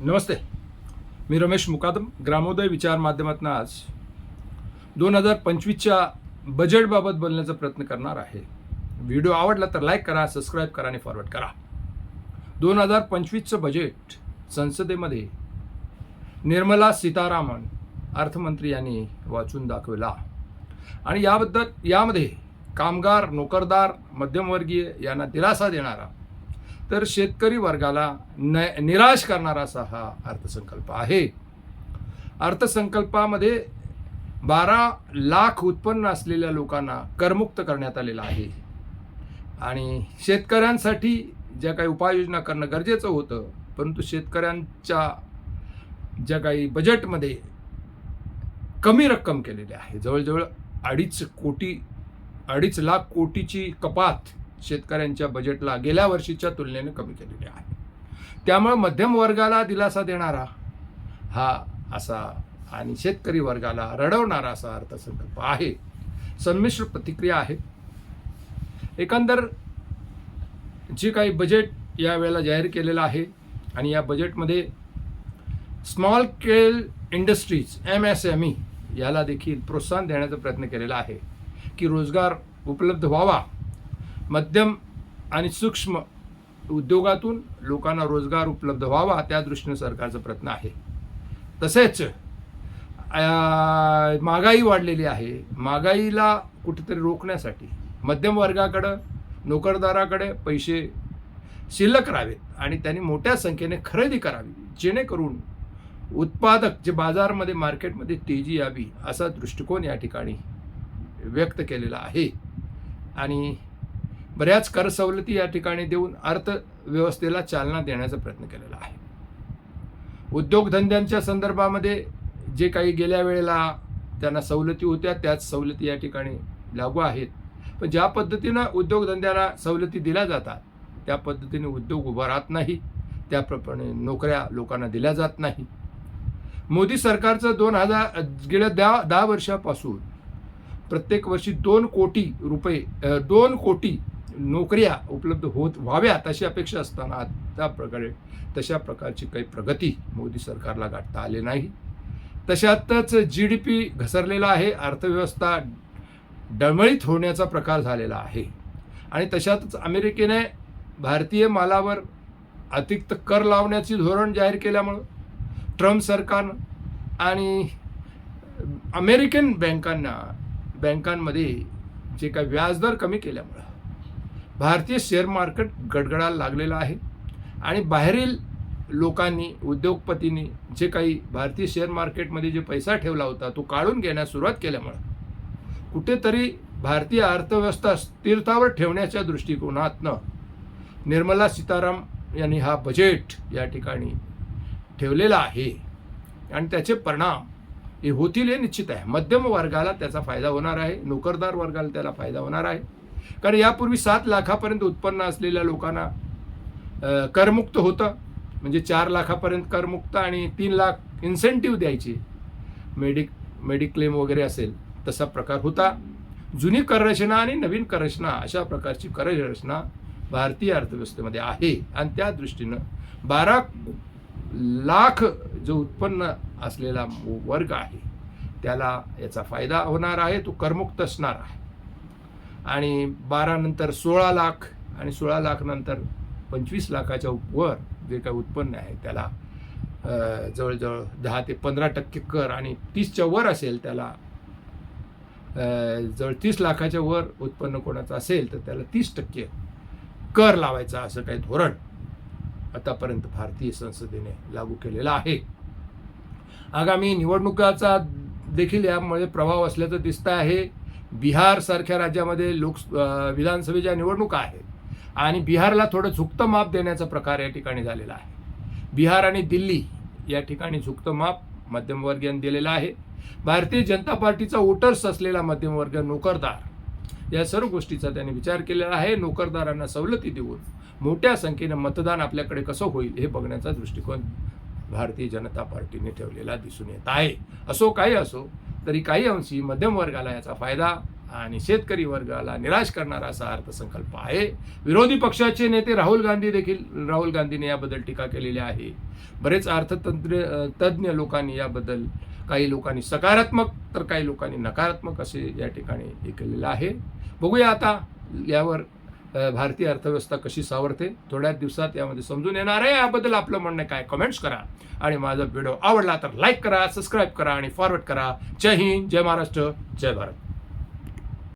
नमस्ते. मी रमेश मुकादम ग्रामोदय विचार माध्यमातून आज दोन हजार पंचवीसच्या बजेटबाबत बोलण्याचा प्रयत्न करणार आहे. व्हिडिओ आवडला तर लाईक करा सबस्क्राईब करा आणि फॉरवर्ड करा. दोन हजार पंचवीसचं बजेट संसदेमध्ये निर्मला सीतारामन अर्थमंत्री यांनी वाचून दाखविला. आणि याबद्दल यामध्ये कामगार नोकरदार मध्यमवर्गीय यांना दिलासा देणारा तर शेतकरी वर्गाला न निराश करणारा असा हा अर्थसंकल्प आहे. अर्थसंकल्पामध्ये बारा लाख उत्पन्न असलेल्या लोकांना करमुक्त करण्यात आलेलं आहे. आणि शेतकऱ्यांसाठी ज्या काही उपाययोजना करणं गरजेचं होतं परंतु शेतकऱ्यांच्या ज्या काही बजेटमध्ये कमी रक्कम केलेली आहे. जवळजवळ अडीच कोटी अडीच लाख कोटीची कपात शेतकऱ्यांच्या बजेटला गेल्या वर्षीच्या तुलनेने कमी केलेले आहे. त्यामुळे मध्यम वर्गाला दिलासा देणारा हा असा आणि शेतकरी वर्गाला रडवणारा असा अर्थसंकल्प आहे. संमिश्र प्रतिक्रिया आहे. एकंदर जे काही बजेट यावेळेला जाहीर केलेलं आहे आणि या बजेटमध्ये small scale industries M S M E याला देखील प्रोत्साहन देण्याचा प्रयत्न केलेला आहे की रोजगार उपलब्ध व्हावा मध्यम आणि सूक्ष्म उद्योगातून लोकांना रोजगार उपलब्ध व्हावा त्या दृष्टीने सरकारचा प्रयत्न आहे. तसेच महागाई वाढलेली आहे. महागाईला कुठेतरी रोखण्यासाठी मध्यम वर्गाकडं नोकरदाराकडे पैसे शिल्लक राहावेत आणि त्यांनी मोठ्या संख्येने खरेदी करावी जेणेकरून उत्पादक जे बाजारमध्ये मार्केटमध्ये तेजी यावी असा दृष्टिकोन या ठिकाणी व्यक्त केलेला आहे. आणि बऱ्याच कर सवलती या ठिकाणी देऊन अर्थव्यवस्थेला चालना देण्याचा प्रयत्न केलेला आहे. उद्योगधंद्यांच्या संदर्भामध्ये जे काही गेल्या वेळेला त्यांना सवलती होत्या त्याच सवलती या ठिकाणी लागू आहेत. पण ज्या पद्धतीनं उद्योगधंद्याला सवलती दिल्या जातात त्या पद्धतीने उद्योग उभा राहत नाही त्याप्रमाणे नोकऱ्या लोकांना दिल्या जात नाही. मोदी सरकारचं दोन हजार गेल्या दहा दहा वर्षापासून प्रत्येक वर्षी दोन कोटी रुपये दोन कोटी नोकऱ्या उपलब्ध होत व्हाव्यात अशी अपेक्षा असताना त्या प्रकारे तशा प्रकारची काही प्रगती मोदी सरकारला गाठता आली नाही. तशातच जी डी पी घसरलेला आहे अर्थव्यवस्था डळमळीत होण्याचा प्रकार झालेला आहे. आणि तशातच अमेरिकेने भारतीय मालावर अतिरिक्त कर लावण्याची धोरण जाहीर केल्यामुळं ट्रम्प सरकारनं आणि अमेरिकन बँकांना बँकांमध्ये जे काही व्याजदर कमी केल्यामुळं भारतीय शेअर मार्केट गडगडायला लागलेलं आहे. आणि बाहेरील लोकांनी उद्योगपतींनी जे काही भारतीय शेअर मार्केटमध्ये जे पैसा ठेवला होता तो काढून घेण्यास सुरुवात केल्यामुळं कुठेतरी भारतीय अर्थव्यवस्था स्थिरतावर ठेवण्याच्या दृष्टिकोनातनं निर्मला सीताराम यांनी हा बजेट या ठिकाणी ठेवलेला आहे. आणि त्याचे परिणाम हे होतील हे निश्चित आहे. मध्यम वर्गाला त्याचा फायदा होणार आहे नोकरदार वर्गाला त्याला फायदा होणार आहे. कारण यापूर्वी सात लाखापर्यंत उत्पन्न असलेल्या लोकांना करमुक्त होतं. म्हणजे चार लाखापर्यंत करमुक्त आणि तीन लाख इन्सेंटिव्ह द्यायचे. मेडिक मेडिक्लेम वगैरे असेल तसा प्रकार होता. जुनी कररचना आणि नवीन कररचना अशा प्रकारची कररचना भारतीय अर्थव्यवस्थेमध्ये आहे. आणि त्या दृष्टीनं बारा लाख जो उत्पन्न असलेला वर्ग आहे त्याला याचा फायदा होणार आहे तो करमुक्त असणार आहे. आणि बारानंतर सोळा लाख आणि सोळा लाखनंतर पंचवीस लाखाच्या वर जे काही उत्पन्न आहे त्याला जवळजवळ दहा ते पंधरा टक्के कर आणि तीसच्या वर असेल त्याला जवळ तीस लाखाच्या वर उत्पन्न कोणाचं असेल तर त्याला तीस टक्के कर लावायचा असं काही धोरण आतापर्यंत भारतीय संसदेने लागू केलेलं आहे. आगामी निवडणुकाचा देखील यामुळे प्रभाव असल्याचं दिसतं आहे. बिहारसारख्या राज्यामध्ये लोक विधानसभेच्या निवडणुका आहेत. आणि बिहारला थोडं झुकतं माप देण्याचा प्रकार या ठिकाणी झालेला आहे. बिहार आणि दिल्ली या ठिकाणी झुकतं माप मध्यमवर्गीयांनी दिलेलं आहे. भारतीय जनता पार्टीचा वोटर्स असलेला मध्यमवर्ग नोकरदार या सर्व गोष्टीचा त्यांनी विचार केलेला आहे. नोकरदारांना सवलती देऊन मोठ्या संख्येनं मतदान आपल्याकडे कसं होईल हे बघण्याचा दृष्टिकोन भारतीय जनता पार्टीने ठेवलेला दिसून येत आहे. असो काही असो तरी काही अंशी मध्यम वर्गाला याचा फायदा आणि शेतकरी वर्गाला निराश करणारा असा अर्थसंकल्प आहे. विरोधी पक्षाचे नेते राहुल गांधी देखील राहुल गांधीने याबद्दल टीका केलेली आहे. बरेच अर्थतंत्र तज्ज्ञ लोकांनी याबद्दल काही लोकांनी सकारात्मक तर काही लोकांनी नकारात्मक असे या ठिकाणी हे केलेलं आहे. बघूया आता यावर भारतीय अर्थव्यवस्था कशी सावरते थोड्याच दिवसात यामध्ये समजून येणार आहे. याबद्दल आपलं म्हणणं काय कमेंट्स करा. आणि माझा व्हिडिओ आवडला तर लाईक करा सबस्क्राईब करा आणि फॉरवर्ड करा. जय हिंद जय महाराष्ट्र जय भारत.